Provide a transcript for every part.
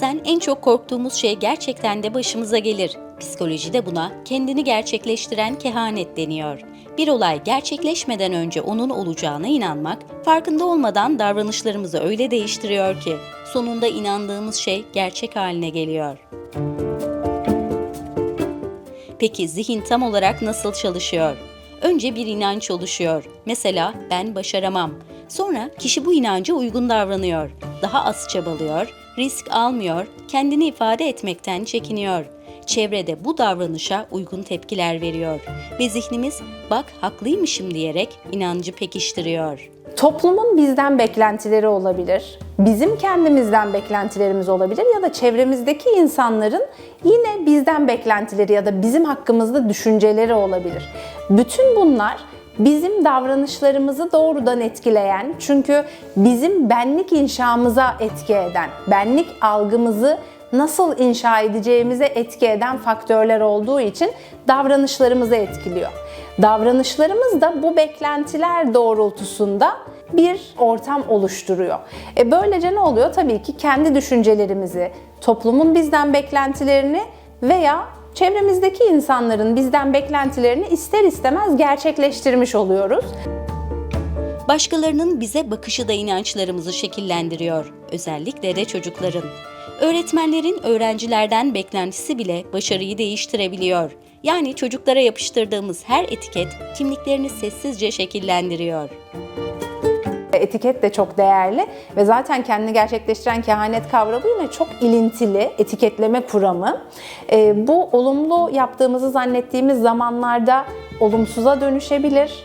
Bazen en çok korktuğumuz şey gerçekten de başımıza gelir. Psikolojide buna kendini gerçekleştiren kehanet deniyor. Bir olay gerçekleşmeden önce onun olacağına inanmak, farkında olmadan davranışlarımızı öyle değiştiriyor ki sonunda inandığımız şey gerçek haline geliyor. Peki zihin tam olarak nasıl çalışıyor? Önce bir inanç oluşuyor. Mesela ben başaramam. Sonra kişi bu inanca uygun davranıyor. Daha az çabalıyor, risk almıyor, kendini ifade etmekten çekiniyor. Çevrede bu davranışa uygun tepkiler veriyor ve zihnimiz bak haklıymışım diyerek inancı pekiştiriyor. Toplumun bizden beklentileri olabilir. Bizim kendimizden beklentilerimiz olabilir ya da çevremizdeki insanların yine bizden beklentileri ya da bizim hakkımızda düşünceleri olabilir. Bütün bunlar bizim davranışlarımızı doğrudan etkileyen, çünkü bizim benlik inşamıza etki eden, benlik algımızı nasıl inşa edeceğimize etki eden faktörler olduğu için davranışlarımızı etkiliyor. Davranışlarımız da bu beklentiler doğrultusunda bir ortam oluşturuyor. E böylece ne oluyor? Tabii ki kendi düşüncelerimizi, toplumun bizden beklentilerini veya çevremizdeki insanların bizden beklentilerini ister istemez gerçekleştirmiş oluyoruz. Başkalarının bize bakışı da inançlarımızı şekillendiriyor, özellikle de çocukların. Öğretmenlerin öğrencilerden beklentisi bile başarıyı değiştirebiliyor. Yani çocuklara yapıştırdığımız her etiket kimliklerini sessizce şekillendiriyor. Etiket de çok değerli ve zaten kendini gerçekleştiren kehanet kavramı yine çok ilintili etiketleme kuramı. Ee, bu olumlu yaptığımızı zannettiğimiz zamanlarda olumsuza dönüşebilir.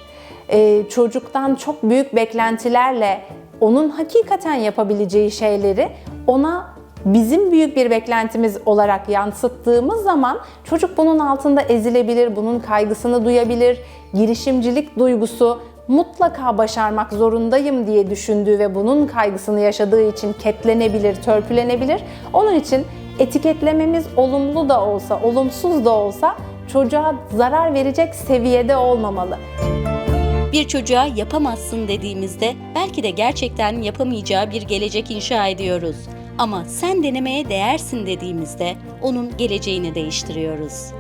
Ee, çocuktan çok büyük beklentilerle onun hakikaten yapabileceği şeyleri ona bizim büyük bir beklentimiz olarak yansıttığımız zaman çocuk bunun altında ezilebilir, bunun kaygısını duyabilir, girişimcilik duygusu mutlaka başarmak zorundayım diye düşündüğü ve bunun kaygısını yaşadığı için ketlenebilir, törpülenebilir. Onun için etiketlememiz olumlu da olsa, olumsuz da olsa çocuğa zarar verecek seviyede olmamalı. Bir çocuğa yapamazsın dediğimizde belki de gerçekten yapamayacağı bir gelecek inşa ediyoruz. Ama sen denemeye değersin dediğimizde onun geleceğini değiştiriyoruz.